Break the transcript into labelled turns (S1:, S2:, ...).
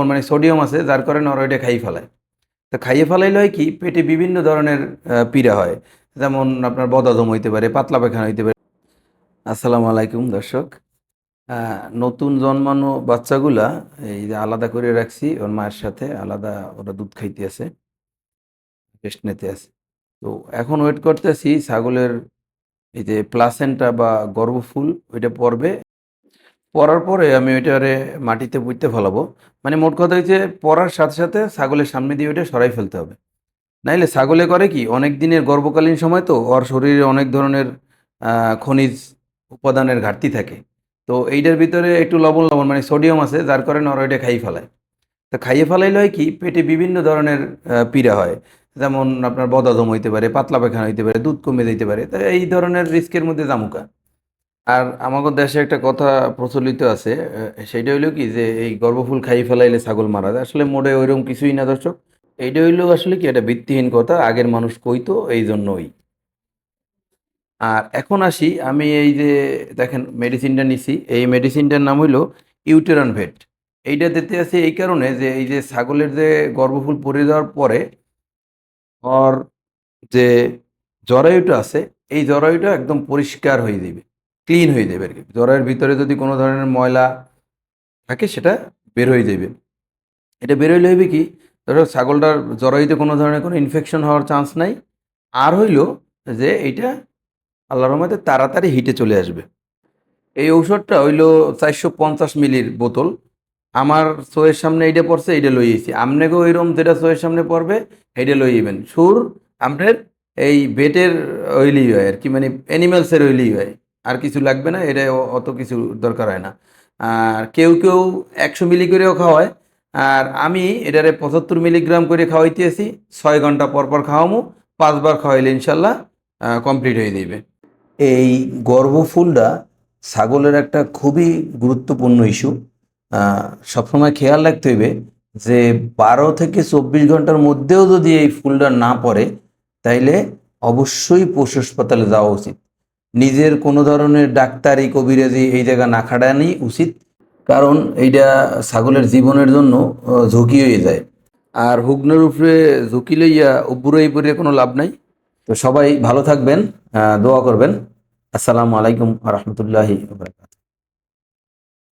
S1: লবণ মানে সোডিয়াম আছে, যার কারণে ওরা ওইটা খাই ফেলায়। তো খাইয়ে ফেলাইলে হয় কি, পেটে বিভিন্ন ধরনের পীড়া হয়। যেমন আপনার বদাদম হইতে পারে, পাতলা পায়খানা হইতে পারে। আসসালামু আলাইকুম, দর্শক। নতুন জন্মানো বাচ্চাগুলা, এই যে আলাদা করে রাখছি, ওর মায়ের সাথে আলাদা ওরা দুধ খাইতে আছে টেস্ট নিতে আছে। তো এখন ওয়েট করতেছি, ছাগলের এই যে প্লাসেন্টা বা গর্ভফুল, ওইটা পড়বে পড়ার পরে আমি ওইটারে মাটিতে পুঁততে ফেলাবো। মানে মোট কথা হচ্ছে পড়ার সাথে সাথে ছাগলের সামনে দিয়ে ওইটা সরাই ফেলতে হবে। নাইলে ছাগলে করে কি, অনেক দিনের গর্ভকালীন সময় তো ওর শরীরে অনেক ধরনের খনিজ উপাদানের ঘাটতি থাকে। তো এইটার ভিতরে একটু লবণ লবণ মানে সোডিয়াম আছে, যার কারণে ওরা ওইটা খাইয়ে ফেলায়। তো খাইয়ে ফেলাইলে হয় কি, পেটে বিভিন্ন ধরনের পীড়া হয়। যেমন আপনার বদাদম হইতে পারে, পাতলা পায়খানা হইতে পারে, দুধ কমে যেতে পারে, তো এই ধরনের রিস্কের মধ্যে জামুকা। আর আমাদের দেশে একটা কথা প্রচলিত আছে সেইটা হইল কি যে এই গর্ভফুল খাইয়ে ফেলাইলে ছাগল মারা যায়। আসলে মোড়ে ওইরকম কিছুই না দর্শক। এইটা হইল আসলে কি এটা ভিত্তিহীন কথা, আগের মানুষ কইতো এই জন্যই আর এখন আসি, আমি এই যে দেখেন মেডিসিনটা নিছি, এই মেডিসিনটার নাম হইল ইউটেরান ভেট এইটা দিতে আছে এই কারণে যে এই যে ছাগলের যে গর্ভফুল পড়ে যাওয়ার পরে ওর যে জরায়ুটা আছে, এই জরায়ুটা একদম পরিষ্কার হয়ে যাবে। ক্লিন হয়ে যাবে আর কি। জরায়ুর ভিতরে যদি কোনো ধরনের ময়লা থাকে, সেটা বের হয়ে যাবে। এটা বের হইলে হইবে কি, ধরো ছাগলটার জরায়ুতে কোনো ধরনের কোনো ইনফেকশন হওয়ার চান্স নাই। আর হইল যে এইটা আল্লাহর রহমতে তাড়াতাড়ি হিটে চলে আসবে। এই ঔষধটা হইল চারশো পঞ্চাশ মিলির বোতল। আমার শোয়ের সামনে এইটা পড়ছে, এইটা লই আইছি। আমনেকেও এরকম যেটা শোয়ের সামনে পড়বে, এইটা লই আইবেন। সুর আপনার এই বেটের অয়েলি হয় আর কি মানে অ্যানিমেলসের অয়েলি হয়। আর কিছু লাগবে না এটা অত কিছু দরকার হয় না। আর কেউ কেউ একশো মিলি করেও খাওয়ায়। আর আমি এটারে পঁচাত্তর মিলিগ্রাম করে খাওয়াইতেছি ছয় ঘণ্টা পরপর পর খাওয়ামু, পাঁচবার খাওয়াইলে ইনশাল্লাহ কমপ্লিট হয়ে যাবে এই গর্ভফুলটা ছাগলের একটা খুবই গুরুত্বপূর্ণ ইস্যু। সবসময় খেয়াল রাখতে হইবে যে বারো থেকে চব্বিশ ঘণ্টার মধ্যেও যদি এই ফুলটা না পড়ে, তাইলে অবশ্যই পশু হাসপাতালে যাওয়া উচিত। নিজের কোনো ধরনের ডাক্তারি কবিরাজি এই জায়গা না খাটানি উচিত, কারণ এইটা ছাগলের জীবনের জন্য ঝুঁকি হয়ে যায়। আর হুগ্নের উপরে ঝুঁকি লইয়া উপরে পরে কোনো লাভ নাই। তো সবাই ভালো থাকবেন দোয়া করবেন। আসসালামু আলাইকুম রহমতুল্লাহি